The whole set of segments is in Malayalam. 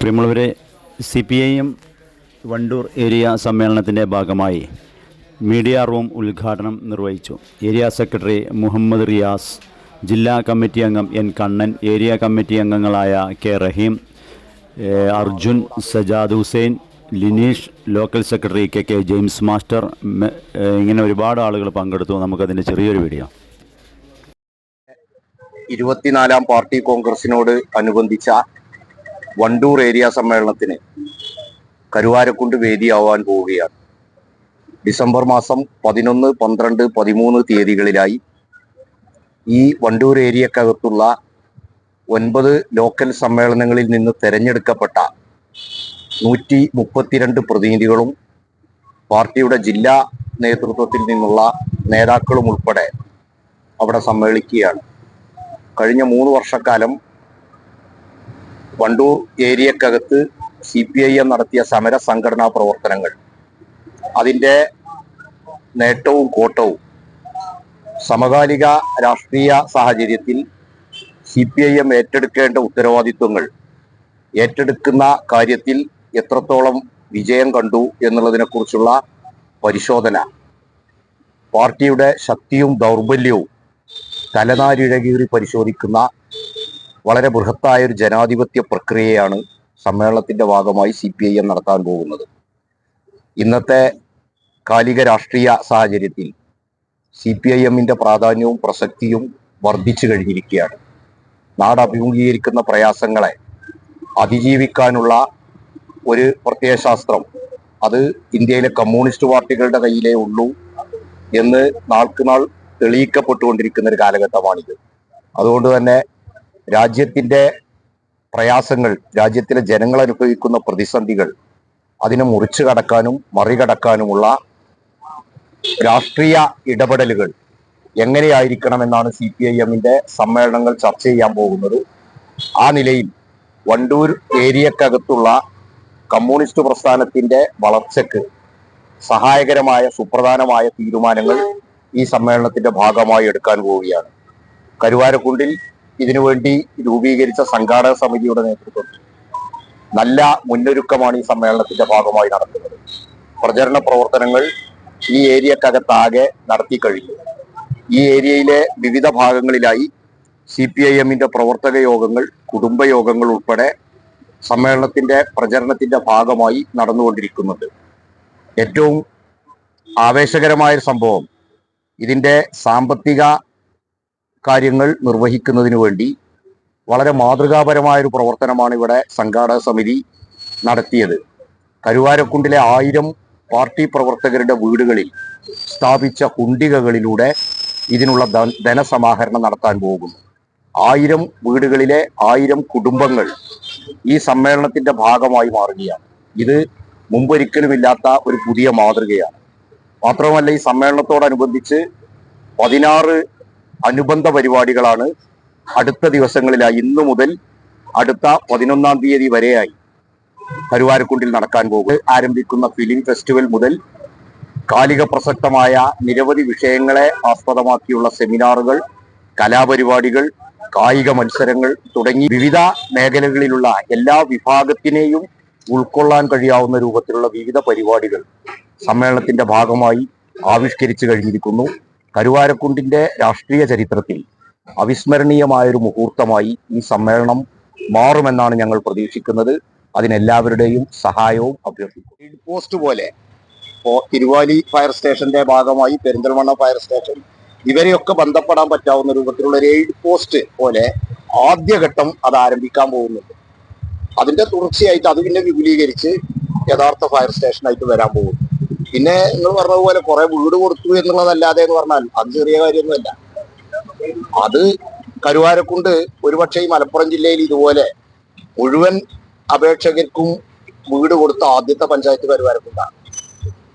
പ്രിയമുള്ളവരെ C P I M Wandoor area സമ്മേളനത്തിന്റെ ഭാഗമായി മീഡിയ റൂം ഉദ്ഘാടനം നിർവഹിച്ചു. ഏരിയ സെക്രട്ടറി മുഹമ്മദ് റിയാസ് ജില്ലാ കമ്മിറ്റി അംഗം എൻ കണ്ണൻ ഏരിയ കമ്മിറ്റി അംഗങ്ങളായ K Rahim Arjun Sajad Hussain Lineesh local secretary K K James master ഇങ്ങനെ ഒരുപാട് ആളുകൾ പങ്കെടുത്തു. നമുക്കതിന്റെ ചെറിയൊരു വീഡിയോ. ഇരുപത്തിനാലാം പാർട്ടി കോൺഗ്രസിനോട് അനുബന്ധിച്ച വണ്ടൂർ ഏരിയ സമ്മേളനത്തിന് കരുവാരക്കുണ്ട് വേദിയാവാൻ പോവുകയാണ്. ഡിസംബർ മാസം പതിനൊന്ന് പന്ത്രണ്ട് പതിമൂന്ന് തീയതികളിലായി ഈ വണ്ടൂർ ഏരിയക്കകത്തുള്ള ഒൻപത് ലോക്കൽ സമ്മേളനങ്ങളിൽ നിന്ന് തെരഞ്ഞെടുക്കപ്പെട്ട നൂറ്റി മുപ്പത്തിരണ്ട് പ്രതിനിധികളും പാർട്ടിയുടെ ജില്ലാ നേതൃത്വത്തിൽ നിന്നുള്ള നേതാക്കളും ഉൾപ്പെടെ അവിടെ സമ്മേളിക്കുകയാണ്. കഴിഞ്ഞ മൂന്ന് വർഷക്കാലം വണ്ടൂർ ഏരിയക്കകത്ത് സി പി ഐ എം നടത്തിയ സമര സംഘടനാ പ്രവർത്തനങ്ങൾ. അതിന്റെ നേട്ടവും കോട്ടവും സമകാലിക രാഷ്ട്രീയ സാഹചര്യത്തിൽ സി പി ഐ എം ഏറ്റെടുക്കേണ്ട ഉത്തരവാദിത്വങ്ങൾ ഏറ്റെടുക്കുന്ന കാര്യത്തിൽ എത്രത്തോളം വിജയം കണ്ടു എന്നുള്ളതിനെക്കുറിച്ചുള്ള പരിശോധന പാർട്ടിയുടെ ശക്തിയും ദൗർബല്യവും തലനാരിഴകീറി പരിശോധിക്കുന്ന വളരെ ബൃഹത്തായ ഒരു ജനാധിപത്യ പ്രക്രിയയാണ് സമ്മേളനത്തിന്റെ ഭാഗമായി സി പി ഐ എം നടത്താൻ പോകുന്നത്. ഇന്നത്തെ കാലിക രാഷ്ട്രീയ സാഹചര്യത്തിൽ സി പി ഐ എമ്മിന്റെ പ്രാധാന്യവും പ്രസക്തിയും വർദ്ധിച്ചു കഴിഞ്ഞിരിക്കുകയാണ്. നാട് അഭിമുഖീകരിക്കുന്ന പ്രയാസങ്ങളെ അതിജീവിക്കാനുള്ള ഒരു പ്രത്യയശാസ്ത്രം അത് ഇന്ത്യയിലെ കമ്മ്യൂണിസ്റ്റ് പാർട്ടികളുടെ കയ്യിലേ ഉള്ളൂ എന്ന് നാൾക്ക് നാൾ തെളിയിക്കപ്പെട്ടുകൊണ്ടിരിക്കുന്ന ഒരു കാലഘട്ടമാണിത്. അതുകൊണ്ട് തന്നെ രാജ്യത്തിന്റെ പ്രയാസങ്ങൾ രാജ്യത്തിലെ ജനങ്ങൾ അനുഭവിക്കുന്ന പ്രതിസന്ധികൾ അതിനെ മുറിച്ചു കടക്കാനും മറികടക്കാനുമുള്ള രാഷ്ട്രീയ ഇടപെടലുകൾ എങ്ങനെയായിരിക്കണമെന്നാണ് സി പി ഐ എമ്മിന്റെ സമ്മേളനങ്ങൾ ചർച്ച ചെയ്യാൻ പോകുന്നത്. ആ നിലയിൽ വണ്ടൂർ ഏരിയക്കകത്തുള്ള കമ്മ്യൂണിസ്റ്റ് പ്രസ്ഥാനത്തിന്റെ വളർച്ചയ്ക്ക് സഹായകരമായ സുപ്രധാനമായ തീരുമാനങ്ങൾ ഈ സമ്മേളനത്തിന്റെ ഭാഗമായി എടുക്കാൻ പോവുകയാണ്. കരുവാരക്കുണ്ടിൽ ഇതിനുവേണ്ടി രൂപീകരിച്ച സംഘാടക സമിതിയുടെ നേതൃത്വത്തിൽ നല്ല മുന്നൊരുക്കമാണ് ഈ സമ്മേളനത്തിന്റെ ഭാഗമായി നടത്തുന്നത് പ്രചരണ പ്രവർത്തനങ്ങൾ ഈ ഏരിയക്കകത്താകെ നടത്തി കഴിഞ്ഞു. ഈ ഏരിയയിലെ വിവിധ ഭാഗങ്ങളിലായി സി പി ഐ എമ്മിന്റെ പ്രവർത്തക യോഗങ്ങൾ കുടുംബയോഗങ്ങൾ ഉൾപ്പെടെ സമ്മേളനത്തിന്റെ പ്രചരണത്തിന്റെ ഭാഗമായി നടന്നുകൊണ്ടിരിക്കുന്നുണ്ട് ഏറ്റവും ആവേശകരമായ സംഭവം ഇതിന്റെ സാമ്പത്തിക കാര്യങ്ങൾ നിർവഹിക്കുന്നതിന് വേണ്ടി വളരെ മാതൃകാപരമായൊരു പ്രവർത്തനമാണ് ഇവിടെ സംഘാടക സമിതി നടത്തിയത്. കരുവാരക്കുണ്ടിലെ ആയിരം പാർട്ടി പ്രവർത്തകരുടെ വീടുകളിൽ സ്ഥാപിച്ച കുണ്ടികകളിലൂടെ ഇതിനുള്ള ധനസമാഹരണം നടത്താൻ പോകുന്നു. ആയിരം വീടുകളിലെ ആയിരം കുടുംബങ്ങൾ ഈ സമ്മേളനത്തിന്റെ ഭാഗമായി മാറുകയാണ്. ഇത് മുമ്പൊരിക്കലുമില്ലാത്ത ഒരു പുതിയ മാതൃകയാണ്. മാത്രമല്ല ഈ സമ്മേളനത്തോടനുബന്ധിച്ച് പതിനാറ് അനുബന്ധ പരിപാടികളാണ് അടുത്ത ദിവസങ്ങളിലായി ഇന്നു മുതൽ അടുത്ത പതിനൊന്നാം തീയതി വരെയായി കരുവാരക്കുണ്ടിൽ നടക്കാൻ പോകും ആരംഭിക്കുന്ന ഫിലിം ഫെസ്റ്റിവൽ മുതൽ കാലിക പ്രസക്തമായ നിരവധി വിഷയങ്ങളെ ആസ്പദമാക്കിയുള്ള സെമിനാറുകൾ കലാപരിപാടികൾ കായിക മത്സരങ്ങൾ തുടങ്ങി വിവിധ മേഖലകളിലുള്ള എല്ലാ വിഭാഗത്തിനെയും ഉൾക്കൊള്ളാൻ കഴിയാവുന്ന രൂപത്തിലുള്ള വിവിധ പരിപാടികൾ. സമ്മേളനത്തിന്റെ ഭാഗമായി ആവിഷ്കരിച്ചു കഴിഞ്ഞിരിക്കുന്നു. കരുവാരക്കുണ്ടിന്റെ രാഷ്ട്രീയ ചരിത്രത്തിൽ അവിസ്മരണീയമായൊരു മുഹൂർത്തമായി ഈ സമ്മേളനം മാറുമെന്നാണ് ഞങ്ങൾ പ്രതീക്ഷിക്കുന്നത്. അതിനെല്ലാവരുടെയും സഹായവും അഭ്യർത്ഥിക്കും ഫീൽഡ് പോസ്റ്റ് പോലെ ഇപ്പോ തിരുവാലി ഫയർ സ്റ്റേഷന്റെ ഭാഗമായി പെരിന്തൽമണ്ണ ഫയർ സ്റ്റേഷൻ ഇവരെയൊക്കെ ബന്ധപ്പെടാൻ പറ്റാവുന്ന രൂപത്തിലുള്ള ഒരു എയ്ഡ് പോസ്റ്റ് പോലെ ആദ്യഘട്ടം അത് ആരംഭിക്കാൻ പോകുന്നുണ്ട്. അതിന്റെ തുടർച്ചയായിട്ട് അത് പിന്നെ വിപുലീകരിച്ച് യഥാർത്ഥ ഫയർ സ്റ്റേഷനായിട്ട് വരാൻ പോകുന്നു. പിന്നെ നിങ്ങൾ പറഞ്ഞതുപോലെ പോലെ കുറെ വീട് കൊടുത്തു എന്നുള്ളതല്ലാതെ എന്ന് പറഞ്ഞാൽ അത് ചെറിയ കാര്യമൊന്നുമല്ല. അത് കരുവാരക്കുണ്ട് ഒരുപക്ഷെ ഈ മലപ്പുറം ജില്ലയിൽ ഇതുപോലെ മുഴുവൻ അപേക്ഷകർക്കും വീട് കൊടുത്ത ആദ്യത്തെ പഞ്ചായത്ത് കരുവാരക്കുണ്ടാണ്.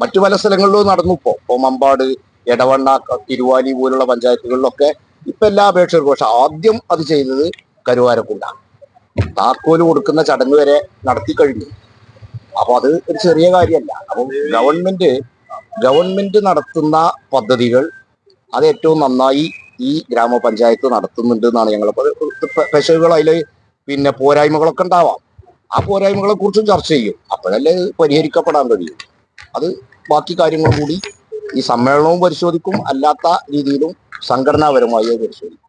മറ്റു പല സ്ഥലങ്ങളിലും നടന്നു ഇപ്പോ. ഇപ്പൊ മമ്പാട് എടവണ്ണ തിരുവാലി പോലുള്ള പഞ്ചായത്തുകളിലൊക്കെ ഇപ്പൊ എല്ലാ അപേക്ഷകർക്കും പക്ഷെ ആദ്യം അത് ചെയ്തത് കരുവാരക്കുണ്ടാണ്. താക്കോൽ കൊടുക്കുന്ന ചടങ്ങ് വരെ നടത്തി കഴിഞ്ഞു. അപ്പൊ അത് ഒരു ചെറിയ കാര്യമല്ല. അപ്പൊ ഗവൺമെന്റ് ഗവൺമെന്റ് നടത്തുന്ന പദ്ധതികൾ അത് ഏറ്റവും നന്നായി ഈ ഗ്രാമപഞ്ചായത്ത് നടത്തുന്നുണ്ട് എന്നാണ് ഞങ്ങൾ പെശകുകൾ അതിൽ പിന്നെ പോരായ്മകളൊക്കെ ഉണ്ടാവാം. ആ പോരായ്മകളെ കുറിച്ചും ചർച്ച ചെയ്യും. അപ്പോഴല്ലേ പരിഹരിക്കപ്പെടാൻ കഴിയും. അത് ബാക്കി കാര്യങ്ങളും കൂടി ഈ സമ്മേളനവും പരിശോധിക്കും. അല്ലാത്ത രീതിയിലും സംഘടനാപരമായി പരിശോധിക്കും.